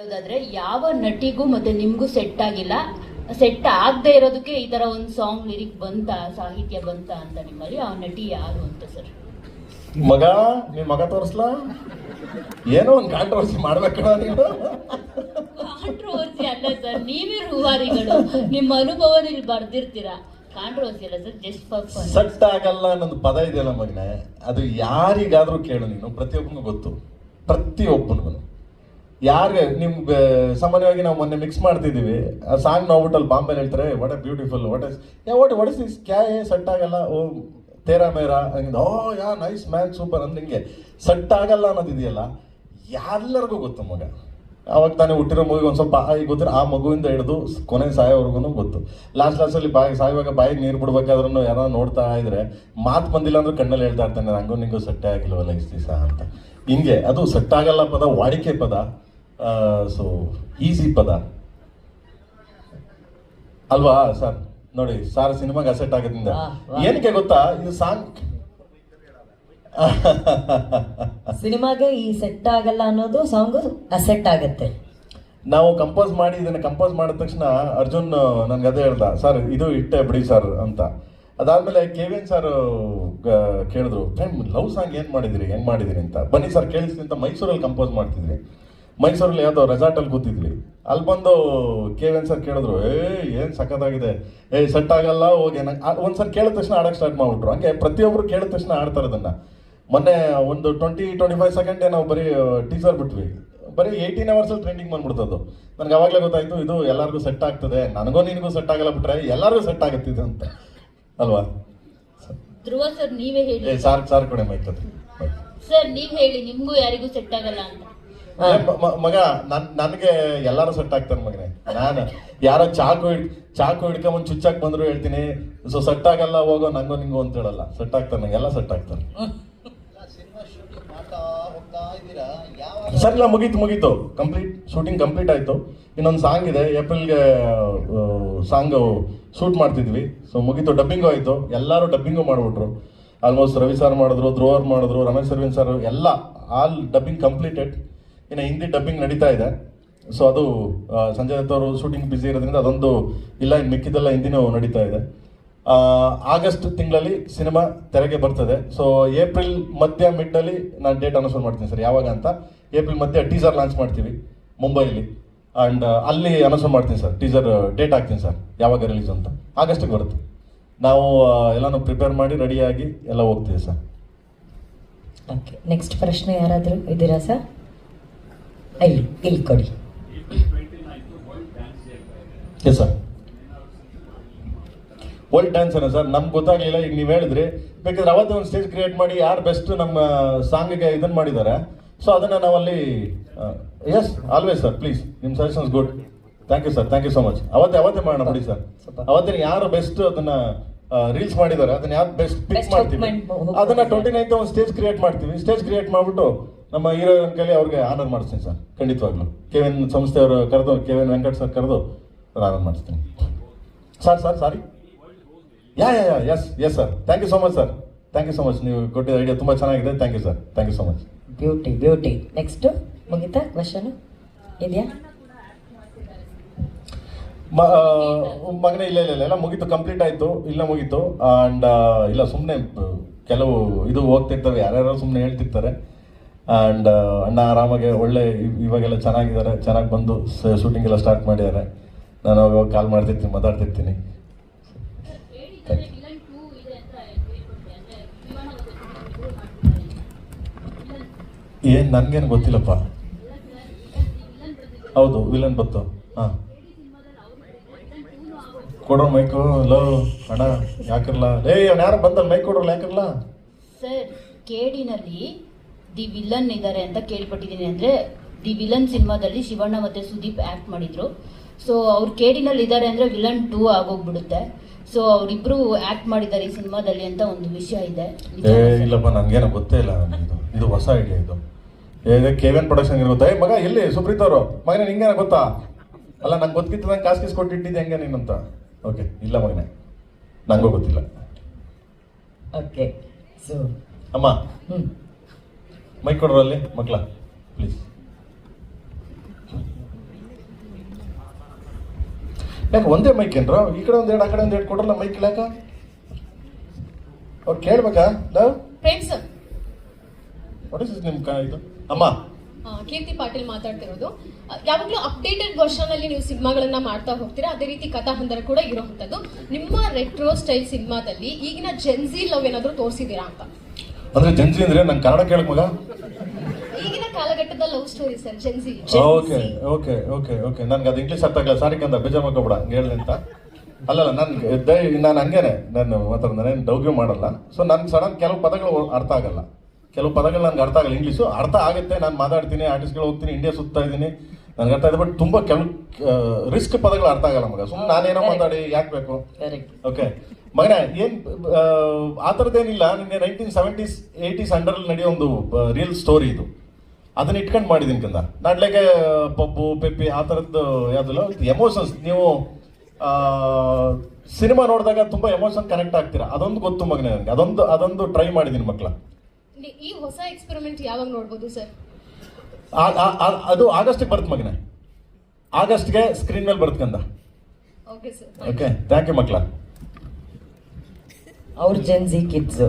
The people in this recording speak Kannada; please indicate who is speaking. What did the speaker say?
Speaker 1: ಹೇಳೋದಾದ್ರೆ ಯಾವ ನಟಿಗೂ ಮತ್ತೆ ನಿಮ್ಗೂ ಸೆಟ್ ಆಗಿಲ್ಲ ಸೆಟ್ ಆಗದೆ ಇರೋದಕ್ಕೆ ಈ ತರ ಒಂದು ಸಾಂಗ್ ಲಿರಿಕ್ ಬಂತ ಸಾಹಿತ್ಯ ಬಂತ ಅಂತ ನಿಮ್ಮಲ್ಲಿ ಆ ನಟಿ ಯಾರು ಅಂತ ಸರ್
Speaker 2: ಮಗ ನೀ ಮಗ ತೋರಿಸ್ಲಾ? ಏನೋ ಒಂದು ಕಾಂಟ್ರವರ್ಸಿ ಮಾಡ್ಬೇಕಣ ನೀನು.
Speaker 1: ಕಾಂಟ್ರವರ್ಸಿ ಅಲ್ಲ ಸರ್ ನೀವೇ ರೂವಾರಿಗಳು. ನಿಮ್ಮ ಅನುಭವ ನೀವು ಬರ್ದಿರ್ತೀರಾ? ಕಾಂಟ್ರವರ್ಸಿ ಅಲ್ಲ ಸರ್ ಜಸ್ಟ್ ಫಾರ್
Speaker 2: ಸಟ್ ಆಗಲ್ಲ ಅನ್ನೊಂದು ಪದ ಇದೆಯಲ್ಲ ಮಗನೆ ಅದು ಯಾರಿಗಾದ್ರೂ ಕೇಳು ನೀನು ಪ್ರತಿಯೊಬ್ಬನಿಗೂ ಗೊತ್ತು. ಪ್ರತಿಯೊಬ್ಬನಿಗೂ. ಯಾರಿಗೆ, ನಿಮ್ ಸಾಮಾನ್ಯವಾಗಿ ನಾವು ಮೊನ್ನೆ ಮಿಕ್ಸ್ ಮಾಡ್ತಿದ್ದೀವಿ ಆ ಸಾಂಗ್ ನೋಡ್ಬಿಟ್ಟು ಅಲ್ಲಿ ಬಾಂಬೆ ಹೇಳ್ತಾರೆ what a beautiful what is what what is this ಕ್ಯಾ, ಏ, ಸೆಟ್ ಆಗಲ್ಲ? ಓ, ತೇರಾ ಮೇರಾ? ಓ, ಯಾ ನೈಸ್ ಮ್ಯಾನ್ ಸೂಪರ್ ಅಂದ್ರೆ ಹಿಂಗೆ. ಸೆಟ್ ಆಗಲ್ಲ ಅನ್ನೋದಿದೆಯಲ್ಲ ಎಲ್ಲರಿಗೂ ಗೊತ್ತು ಮಗ. ಅವಾಗ ತಾನೇ ಹುಟ್ಟಿರೋ ಮಗುಗೆ ಒಂದು ಸ್ವಲ್ಪ ಬಾಯಿ ಗೊತ್ತಿರೋ ಆ ಮಗುವಿಂದ ಹಿಡಿದು ಕೊನೆ ಸಾಯೋವರೆಗೂ ಗೊತ್ತು. ಲಾಸ್ಟ್ ಲಾಸ್ಟಲ್ಲಿ ಬಾಯಿ, ಸಾಯುವಾಗ ಬಾಯಿಗೆ ನೀರು ಬಿಡ್ಬೇಕಾದ್ರೂ ಯಾರೋ ನೋಡ್ತಾ ಇದ್ರೆ, ಮಾತು ಬಂದಿಲ್ಲ ಅಂದ್ರೆ ಕಣ್ಣಲ್ಲಿ ಹೇಳ್ತಾ ಇರ್ತಾನೆ ಹಂಗೂ ನಿಂಗೂ ಸಟ್ಟೆ ಆಗಿಲ್ವಲ್ಲ ಇಷ್ಟು ದಿವಸ ಅಂತ. ಹಿಂಗೆ, ಅದು ಸಟ್ಟಾಗಲ್ಲ ಪದ, ವಾಡಿಕೆ ಪದ. ಸೊ ಈಸಿ ಪದ. ಅಲ್ವಾ ಸರ್? ನೋಡಿ ಸಾರ್ ಸಿನಿಮಾಗೆ ಅಸೆಟ್ ಆಗದಿಂದ
Speaker 3: ವಾ, ವಾ.
Speaker 2: ಏನಕ್ಕೆ ಗೊತ್ತಾ? ಇದು ಸಾಂಗ್
Speaker 3: ಸಿನಿಮಾಗೆ ಈ ಸೆಟ್ ಆಗಲ್ಲ ಅನ್ನೋದು ಸಾಂಗ್ ಅಸೆಟ್ ಆಗುತ್ತೆ.
Speaker 2: ನಾವು ಕಂಪೋಸ್ ಮಾಡಿ ಇದನ್ನ ಕಂಪೋಸ್ ಮಾಡಿದ ತಕ್ಷಣ ಅರ್ಜುನ್ ನನ್ಗೆ ಅದೇ ಹೇಳ್ದ ಸರ್ ಇದು ಇಟ್ಟೆ ಬಿಡಿ ಸರ್ ಅಂತ. ಅದಾದ್ಮೇಲೆ ಕೆವಿನ್ ಸರ್ ಕೇಳಿದ್ರು ಫ್ರೆಂಡ್ ಲವ್ ಸಾಂಗ್ ಏನ್ ಮಾಡಿದಿರಿ? ಹೆಂಗ್ ಮಾಡಿದಿರಿ? ಅಂತ. ಬನ್ನಿ ಸರ್ ಕೇಳಿಸ್ತೀನಿ ಅಂತ ಮೈಸೂರಲ್ಲಿ ಕಂಪೋಸ್ ಮಾಡ್ತಿದ್ರಿ. ಮೈಸೂರಲ್ಲಿ ಯಾವುದೋ ರೆಸಾರ್ಟಲ್ಲಿ ಕೂತಿದ್ವಿ. ಅಲ್ಲಿ ಬಂದು ಕೆವಿನ್ ಸರ್ ಕೇಳಿದ್ರು ಏಯ್ ಏನು ಸಖತ್ತಾಗಿದೆ? ಏ ಸೆಟ್ ಆಗಲ್ಲ ಹೋಗಿ. ಒಂದು ಸರ್ ಕೇಳಿದ ತಕ್ಷಣ ಆಡಕ್ಕೆ ಸ್ಟಾರ್ಟ್ ಮಾಡ್ಬಿಟ್ರು. ಹಂಗೆ ಪ್ರತಿಯೊಬ್ರು ಕೇಳಿದ ತಕ್ಷಣ ಆಡ್ತಾರೆ ಅದನ್ನ. ಮೊನ್ನೆ ಒಂದು ಟ್ವೆಂಟಿ ಟ್ವೆಂಟಿ ಫೈವ್ ಸೆಕೆಂಡ್ ನಾವು ಬರೀ ಟೀಸರ್ ಬಿಟ್ವಿ. ಬರೀ ಏಯ್ಟೀನ್ ಅವರ್ಸಲ್ಲಿ ಟ್ರೆಂಡಿಂಗ್ ಬಂದ್ಬಿಡ್ತದ್ದು. ನನಗೆ ಅವಾಗಲೇ ಗೊತ್ತಾಯ್ತು ಇದು ಎಲ್ಲರಿಗೂ ಸೆಟ್ ಆಗ್ತದೆ. ನನಗೂ ನಿನಗೂ ಸೆಟ್ ಆಗಲ್ಲ ಬಿಟ್ರೆ ಎಲ್ಲರಿಗೂ ಸೆಟ್ ಆಗುತ್ತಿದೆ ಅಂತ. ಅಲ್ವಾ?
Speaker 1: ಧ್ರುವ ಸರ್ ನೀವೇ ಹೇಳಿ.
Speaker 2: ಸಾರ್ ಸಾರ್ ಕಡೆ ಮೈಕ್
Speaker 1: ಸರ್ ನೀವು ಹೇಳಿ ನಿಮಗೂ ಯಾರಿಗೂ ಸೆಟ್ ಆಗಲ್ಲ ಅಂತ.
Speaker 2: ಮಗ, ನನ್, ನನಗೆ ಎಲ್ಲರೂ ಸೆಟ್ ಆಗ್ತಾರೆ ಮಗನೇ. ನಾನು ಯಾರೋ ಚಾಕು ಹಿಡ್, ಚಾಕು ಒಂದ್ ಚುಚ್ಚಾಕ್ ಬಂದ್ರು ಹೇಳ್ತೀನಿ. ಸೊ ಸೆಟ್ ಆಗಲ್ಲ, ಹೋಗೋ, ನಂಗೋ, ನಿಂಗೋ ಅಂತ ಹೇಳಲ್ಲ. ಸೆಟ್ ಆಗ್ತಾನೆ ಎಲ್ಲ ಸೆಟ್ ಆಗ್ತಾರೆ. ಸರ್ ಇಲ್ಲ ಮುಗೀತು ಮುಗೀತು. ಕಂಪ್ಲೀಟ್ ಶೂಟಿಂಗ್ ಕಂಪ್ಲೀಟ್ ಆಯ್ತು. ಇನ್ನೊಂದು ಸಾಂಗ್ ಇದೆ ಏಪ್ರಿಲ್ಗೆ ಸಾಂಗ್ ಶೂಟ್ ಮಾಡ್ತಿದ್ವಿ. ಸೊ ಮುಗೀತು ಡಬ್ಬಿಂಗು ಆಯ್ತು. ಎಲ್ಲರೂ ಡಬ್ಬಿಂಗು ಮಾಡ್ಬಿಟ್ರು. ಆಲ್ಮೋಸ್ಟ್ ರವಿ ಸರ್ ಮಾಡಿದ್ರು, ಧ್ರುವರ್ ಮಾಡಿದ್ರು, ರಮೇಶ್ ಅರವಿಂದ್ ಸರ್ ಎಲ್ಲ ಆಲ್ ಡಬ್ಬಿಂಗ್ ಕಂಪ್ಲೀಟೆಡ್ ಇನ್ನು ಹಿಂದಿ ಡಬ್ಬಿಂಗ್ ನಡೀತಾ ಇದೆ. ಸೊ ಅದು ಸಂಜಯ್ ದತ್ ಅವರು ಶೂಟಿಂಗ್ ಬ್ಯುಸಿ ಇರೋದ್ರಿಂದ ಅದೊಂದು ಇಲ್ಲ ಇನ್ನು ಮಿಕ್ಕಿದೆಲ್ಲ ಹಿಂದಿನೂ ನಡೀತಾ ಇದೆ. ಆಗಸ್ಟ್ ತಿಂಗಳಲ್ಲಿ ಸಿನಿಮಾ ತೆರೆಗೆ ಬರ್ತದೆ. ಸೊ ಏಪ್ರಿಲ್ ಮಧ್ಯ ಮಿಡ್ಡಲ್ಲಿ ನಾನು ಡೇಟ್ ಅನೌನ್ಸ್ ಮಾಡ್ತೀನಿ ಸರ್, ಯಾವಾಗ ಅಂತ. ಏಪ್ರಿಲ್ ಮಧ್ಯ ಟೀಸರ್ ಲಾಂಚ್ ಮಾಡ್ತೀವಿ ಮುಂಬೈಲಿ ಆ್ಯಂಡ್ ಅಲ್ಲಿ ಅನೌನ್ಸ್ ಮಾಡ್ತೀನಿ ಸರ್ ಟೀಸರ್ ಡೇಟ್ ಹಾಕ್ತೀನಿ ಸರ್, ಯಾವಾಗ ರಿಲೀಸ್ ಅಂತ. ಆಗಸ್ಟಿಗೆ ಬರುತ್ತೆ. ನಾವು ಎಲ್ಲನೂ ಎಲ್ಲಾನು ಪ್ರಿಪೇರ್ ಮಾಡಿ ರೆಡಿಯಾಗಿ ಎಲ್ಲ ಹೋಗ್ತೀವಿ ಸರ್.
Speaker 3: ಓಕೆ ನೆಕ್ಸ್ಟ್ ಪ್ರಶ್ನೆ ಯಾರಾದರೂ ಇದ್ದೀರಾ ಸರ್? ಇಲ್ಲಿ ಇಲ್ಲಿ ಕೊಡಿ.
Speaker 2: Yes sir world dancer sir ನಮ್ಗೆ ಗೊತ್ತಾಗ್ಲಿಲ್ಲ ಈಗ ನೀವು ಹೇಳಿದ್ರಿ. ಬೇಕಾದ್ರೆ ಅವತ್ತೇ ಒಂದು ಸ್ಟೇಜ್ ಕ್ರಿಯೇಟ್ ಮಾಡಿ ಯಾರು ಬೆಸ್ಟ್ ನಮ್ಮ ಸಾಂಗಿಗೆ ಇದನ್ನು ಮಾಡಿದ್ದಾರೆ ಸೊ ಅದನ್ನು ನಾವಲ್ಲಿ ಎಸ್ ಆಲ್ವೇಸ್ ಸರ್ ಪ್ಲೀಸ್ ನಿಮ್ಮ suggestions good thank you sir thank you so much ಅವತ್ತೇ ಅವತ್ತೇ ಮಾಡೋಣ ಬಿಡಿ ಸರ್
Speaker 3: ಅವತ್ತೇ
Speaker 2: ಅವತ್ತಿನ ಯಾರು ಬೆಸ್ಟ್ ಅದನ್ನ ರೀಲ್ಸ್ ಮಾಡಿದ್ದಾರೆ. ಅದನ್ನ ಯಾವ್ದು ಬೆಸ್ಟ್ ಪಿಕ್ ಮಾಡ್ತೀವಿ? ಅದನ್ನ ಟ್ವೆಂಟಿ ನೈನ್ತ್ ಒಂದು ಸ್ಟೇಜ್ ಕ್ರಿಯೇಟ್ ಮಾಡ್ತೀವಿ. ಸ್ಟೇಜ್ ಕ್ರಿಯೇಟ್ ಮಾಡ್ಬಿಟ್ಟು ನಮ್ಮ ಹೀರೋ ಕೈಲಿ ಅವ್ರಿಗೆ ಆನರ್ ಮಾಡಿಸ್ತೀನಿ ಸರ್ ಖಂಡಿತವಾಗ್ಲು. ಕೆವಿನ್ ಸಂಸ್ಥೆಯವರು ಕರೆದು ಕೆವಿನ್ ವೆಂಕಟ್ ಸರ್ ಕರೆದು ಆನರ್ ಮಾಡಿಸ್ತೀನಿ. Sir sir sorry yeah yeah yeah yes yes sir thank you so much sir thank you so much ನೀವು ಕೊಟ್ಟಿದ್ದ ಐಡಿಯಾ ತುಂಬ ಚೆನ್ನಾಗಿದೆ. Thank you sir thank you so much
Speaker 3: beauty beauty next ಮುಗಿತಾ? ಕ್ವಶನ್ ಇದೆಯಾ?
Speaker 2: ಮಗನೇ ಇಲ್ಲ ಇಲ್ಲ ಇಲ್ಲ ಮುಗೀತು ಕಂಪ್ಲೀಟ್ ಆಯ್ತು, ಇಲ್ಲ ಮುಗೀತು. ಆ್ಯಂಡ್ ಇಲ್ಲ ಸುಮ್ಮನೆ ಕೆಲವು ಇದು ಹೋಗ್ತಿರ್ತವೆ, ಯಾರ್ಯಾರೋ ಸುಮ್ಮನೆ ಹೇಳ್ತಿರ್ತಾರೆ. ಆ್ಯಂಡ್ ಅಣ್ಣ ಆರಾಮಾಗೆ ಒಳ್ಳೆ ಇವ್- ಇವಾಗೆಲ್ಲ ಚೆನ್ನಾಗಿದ್ದಾರೆ, ಚೆನ್ನಾಗಿ ಬಂದು ಶೂಟಿಂಗ್ ಎಲ್ಲ ಸ್ಟಾರ್ಟ್ ಮಾಡಿದ್ದಾರೆ. ನಾನು ಅವಾಗ ಕಾಲ್ ಮಾಡ್ತಿರ್ತೀನಿ, ಮಾತಾಡ್ತಿರ್ತೀನಿ. ಏನು ನನಗೇನು ಗೊತ್ತಿಲ್ಲಪ್ಪ. ಹೌದು ವಿಲನ್ ಬತ್ತು ಹಾಂ. ಕೊಡೋ ಮೈಕು ಲೋ ಅಣ್ಣ ಯಾಕ್ರಲ್ಲ ಏ ಅವ್ನು ಯಾರು ಬಂದ ಮೈಕ್ ಕೊಡ್ರಲ್ಲ ಯಾಕಿರ್ಲ?
Speaker 1: ಸರ್ ಕೇಡಿನಲ್ಲಿ ದಿ ವಿಲನ್ ಇದ್ದಾರೆ ಅಂತ ಕೇಳ್ಪಟ್ಟಿದ್ದೀನಿ. ಅಂದ್ರೆ ದಿ ವಿಲನ್ ಸಿನಿಮಾದಲ್ಲಿ ಶಿವಣ್ಣ ಮತ್ತೆ ಸುದೀಪ್ ಆಕ್ಟ್ ಮಾಡಿದ್ರು. ಸೊ ಅವ್ರು ಕೇಡಿನಲ್ಲಿ ಇದ್ದಾರೆ ಅಂದ್ರೆ ವಿಲನ್ ಟೂ ಆಗೋಗ್ಬಿಡುತ್ತೆ. ಸೊ ಅವರಿಬ್ರು ಆಕ್ಟ್ ಮಾಡಿದ್ದಾರೆ ಈ ಸಿನಿಮಾದಲ್ಲಿ ಅಂತ ಒಂದು ವಿಷಯ ಇದೆ.
Speaker 2: ಏ ಇಲ್ಲಪ್ಪ ನನಗೇನು ಗೊತ್ತೇ ಇಲ್ಲ ಇದು. ಇದು ಹೊಸ ಐಡಿಯಾ ಇದು. ಏ ಕೆವಿನ್ ಪ್ರೊಡಕ್ಷನ್ ಗೊತ್ತಾ? ಏ ಮಗ ಇಲ್ಲಿ ಸುಪ್ರೀತ್ ಅವರು. ಮಗನೇ ನಿಂಗೇನ ಗೊತ್ತಾ? ಅಲ್ಲ ನಂಗೆ ಗೊತ್ತಿತ್ತು ನಂಗೆ ಕಾಸು ಕೀಸ್ ಕೊಟ್ಟಿಟ್ಟಿದ್ದೆ ಹೆಂಗೆ ನೀನಂತ ಓಕೆ ಇಲ್ಲ ಮಗನೇ. ನನಗೂ ಗೊತ್ತಿಲ್ಲ.
Speaker 3: ಓಕೆ ಸೊ
Speaker 2: ಅಮ್ಮ
Speaker 3: ಹ್ಞೂ
Speaker 2: ಮೈಕ್ ಕೊಡ್ರು ಅಲ್ಲಿ ಮಕ್ಕಳ ಪ್ಲೀಸ್ ಯಾಕೆ ಒಂದೇ ಮೈಕ್ ಏನ್ರ? ಈ ಕಡೆ ಒಂದೆರಡು ಆ ಕಡೆ ಒಂದೆರಡು ಕೊಡ್ರಲ್ಲ ಮೈಕ್ ಇಲ್ಲ ಯಾಕೆ ಅವ್ರು ಕೇಳ್ಬೇಕಾ?
Speaker 4: ಪ್ರೇಮ್
Speaker 2: ವಾಟ್ ಇಸ್ ನಿಮ್ಮ ಇದು? ಅಮ್ಮ
Speaker 4: ಕೀರ್ತಿ ಪಾಟೀಲ್ ಮಾತಾಡ್ತಿರೋದು. ಯಾವಾಗಲೂ ಅಪ್ಡೇಟೆಡ್ ವರ್ಷನ್ ಅಲ್ಲಿ ನೀವು ಸಿನಿಮಾಗಳನ್ನ ಮಾಡ್ತಾ ಹೋಗ್ತೀರಾ ಅದೇ ರೀತಿ ಕಥಾ ಹಂದರ ಕೂಡ ಇರುವಂತದ್ದು ನಿಮ್ಮ ರೆಟ್ರೋ ಸ್ಟೈಲ್ ಸಿನಿಮಾದಲ್ಲಿ ಈಗಿನ ಜೆನ್ಜಿ ಲವ್ ಏನಾದ್ರು ತೋರಿಸಿದೀರಾ ಅಂತ?
Speaker 2: ಅಂದ್ರೆ ಜೆನ್ಜಿ ಅಂದ್ರೆ ನಂಗೆ ಕನ್ನಡ ಕೇಳಕ್ ಮಗ
Speaker 4: ಈಗಿನ ಕಾಲಘಟ್ಟದ love story sir Gen Z
Speaker 2: okay okay okay okay. ನನ್ಗೆ ಅದು ಇಂಗ್ಲೀಷ್ ಅರ್ಥ ಆಗಲ್ಲ ಸಾರಿ ಕಂದ ಬೇಜಾರ್ ಮಾಡ್ಕೊಬೇಡ ಹೇಳ್ದೆ ಅಂತ. ಅಲ್ಲಲ್ಲ ನನ್ಗೆ ನಾನು ಹಂಗೇನೆ. ನಾನು ಮಾತಾಡ ನಾನೇನು ಡೌಗ್ಯೂ ಮಾಡಲ್ಲ. ಸೊ ನನ್ಗೆ ಸಡನ್ ಕೆಲವು ಪದಗಳು ಅರ್ಥ ಆಗಲ್ಲ. ಕೆಲವು ಪದಗಳು ನನ್ಗೆ ಅರ್ಥ ಆಗಲ್ಲ. ಇಂಗ್ಲೀಷು ಅರ್ಥ ಆಗುತ್ತೆ. ನಾನು ಮಾತಾಡ್ತೀನಿ ಆರ್ಟಿಸ್ಟ್ಗಳು ಹೋಗ್ತೀನಿ ಇಂಡಿಯಾ ಸುತ್ತಾ ಇದ್ದೀನಿ. ನನಗೆ ಅರ್ಥ ಇದೆ ಬಟ್ ತುಂಬ ಕೆಲವು ರಿಸ್ಕ್ ಪದಗಳು ಅರ್ಥ ಆಗಲ್ಲ ಮಗ. ಸುಮ್ಮನೆ ನಾನೇನೋ ಮಾತಾಡಿ ಯಾಕೆ ಬೇಕು? ಓಕೆ ಮಗನೇ ಏನು ಆ, ಆ ಥರದ್ದೇನಿಲ್ಲ ನಿನ್ನೆ ನೈನ್ಟೀನ್ ಸೆವೆಂಟೀಸ್ ಏಯ್ಟೀಸ್ ಅಂಡರಲ್ಲಿ ನಡೆಯೋ ಒಂದು ರಿಯಲ್ ಸ್ಟೋರಿ ಇದು. ಅದನ್ನ ಇಟ್ಕೊಂಡು ಮಾಡಿದ್ದೀನಿ ಕಂದ ನಾಡ್ಲೆಗೆ ಪಪ್ಪು ಪೆಪ್ಪಿ ಆ ಥರದ್ದು ಯಾವುದಿಲ್ಲ? ಎಮೋಷನ್ಸ್ ನೀವು ಸಿನಿಮಾ ನೋಡಿದಾಗ ತುಂಬ ಎಮೋಷನ್ ಕನೆಕ್ಟ್ ಆಗ್ತೀರಾ? ಅದೊಂದು ಗೊತ್ತು ಮಗನೇ ನನಗೆ ಅದೊಂದು ಅದೊಂದು ಟ್ರೈ ಮಾಡಿದ್ದೀನಿ ಮಕ್ಕಳ
Speaker 4: ಈ ಹೊಸ ಎಕ್ಸ್ಪೆರಿಮೆಂಟ್ ಯಾವಾಗ ನೋಡ್ಬೋದು ಸರ್
Speaker 2: ಅದು ಆಗಸ್ಟಿಗೆ ಬರುತ್ತೆ ಮಗನೇ. ಆಗಸ್ಟ್ಗೆ ಸ್ಕ್ರೀನ್ ಮೇಲೆ ಬರುತ್ತೆ ಕಂದ.
Speaker 4: Okay sir
Speaker 2: okay thank you ಮಕ್ಕಳ
Speaker 3: ಅವ್ರ ಜೆನ್ಸಿ ಕಿಡ್ಸ್